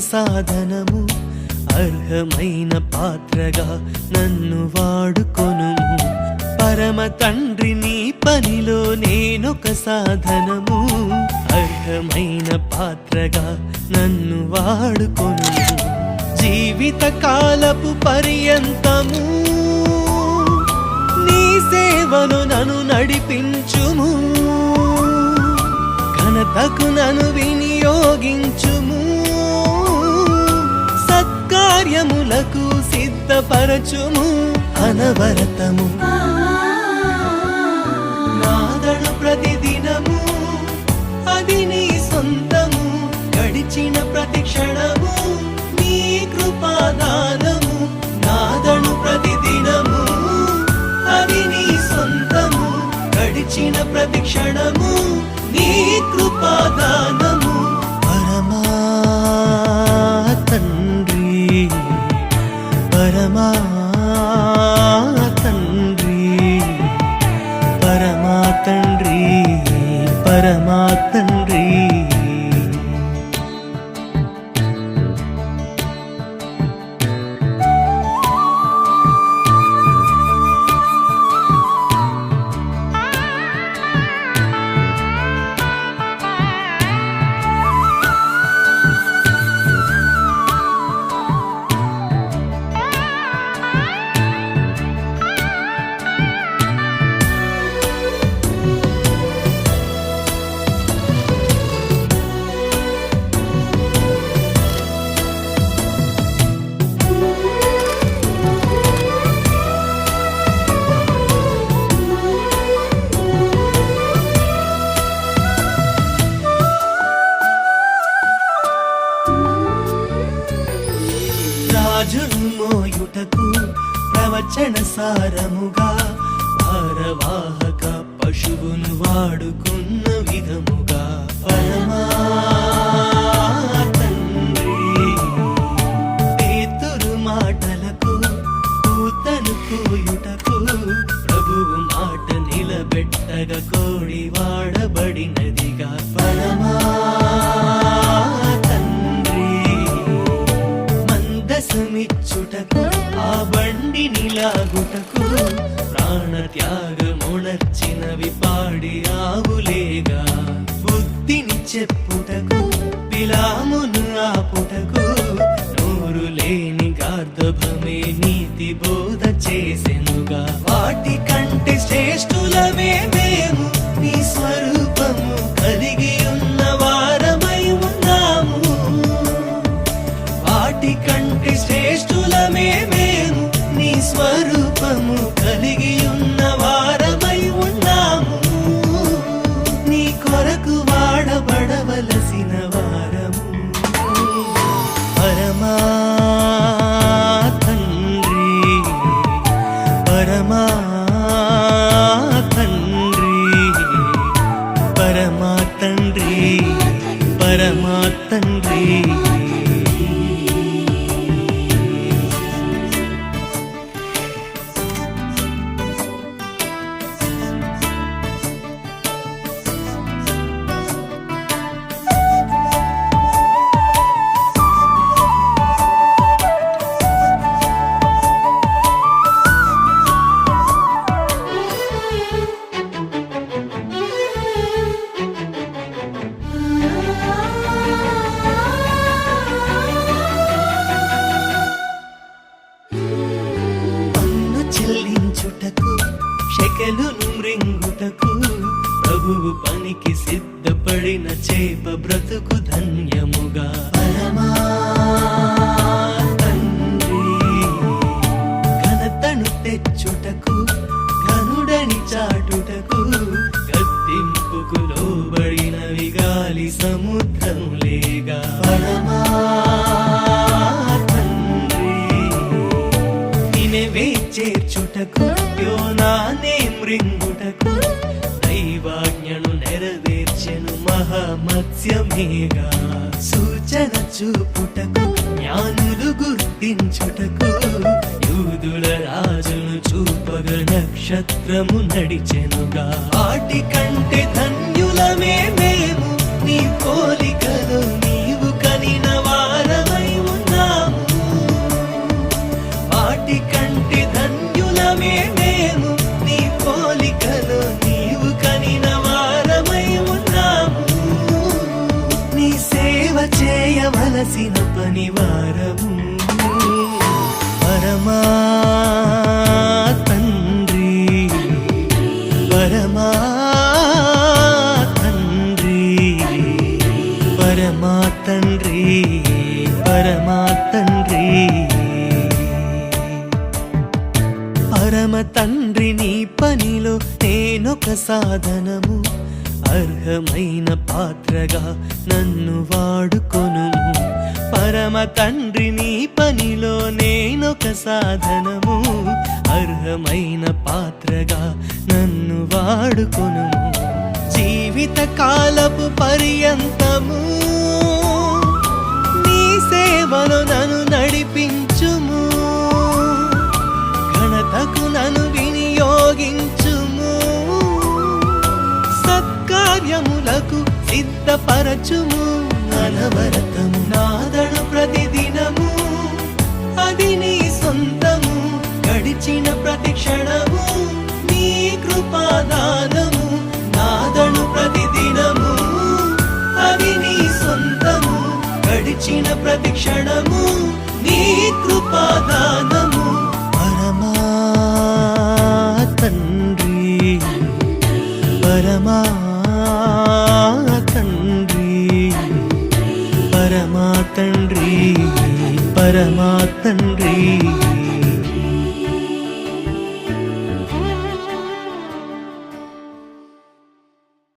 సాధనము అర్హమైన పాత్రగా నన్ను వాడుకొను పరమ తండ్రి నీ పనిలో నేనొక సాధనము అర్హమైన పాత్రగా నన్ను వాడుకొను జీవిత కాలపు పర్యంతము నీ సేవను నన్ను నడిపించుము. ఘనతకు నన్ను వినియోగించుము. కార్యములకు సిద్ధపరచుము అనవరతము. నాదడు ప్రతిదినము అది నీ సొంతము. గడిచిన ప్రతి క్షణము నీ కృపాదానము. నాదడు ప్రతిదినము అది నీ సొంతము. గడిచిన ప్రతి క్షణము నీ కృపాదానము పరమా రాజును ప్రవచన సారముగా భారవాహక పశువును వాడుకున్న విధముగా. పరమా మందసమిచ్చుటకు ఆ బండి నిలాగుటకు ప్రాణ త్యాగమునర్చినవి పాడి ఆవులేగా. బుద్ధిని చెప్పుటకు పిలామును ఆపుటకు నోరు లేని గార్ధభమే నీతి బోధ చేసెనుగా. వాటిక తండ్రి పనికి సిద్ధపడిన చేప బ్రతుకు ధన్యముగా. పరమా తండ్రి ఘనతను తెచ్చుటకు ఘనుడని చాటుటకు గద్దింపుకు లోబడినవి గాలి సముద్రములేగా. పరమా తండ్రి నినవే చేర్చుటకు యోనానే మృంగుటకు మహామత్స్యమేగా సూచన చూపుటకు జ్ఞానులు గుర్తించుటకు యూదుల రాజును చూపగ నక్షత్రము నడిచెనుగా. వాటి కంటే ధన్యులమే మేము నీ పోలికలు చేయవలసిన పనివారము పరమా తండ్రి పరమా తండ్రి పరమా తండ్రి పరమా తండ్రి పరమ తండ్రి నీ పనిలో నేనొక సాధనము. అర్హమైన పాత్రగా నన్ను వాడుకొను. పరమ తండ్రి నీ పనిలో నేనొక సాధనము. అర్హమైన పాత్రగా నన్ను వాడుకొను. జీవిత కాలపు పర్యంత సిద్ధపరచుము. అనవరతము నాదడు ప్రతిదినము. అది నీ సొంతము. గడిచిన ప్రతి క్షణము. నీ కృపాదానము. నాదడు ప్రతిదినము. అది నీ సొంతము. గడిచిన ప్రతి క్షణము. నీ కృపాదానము పరమా తండ్రి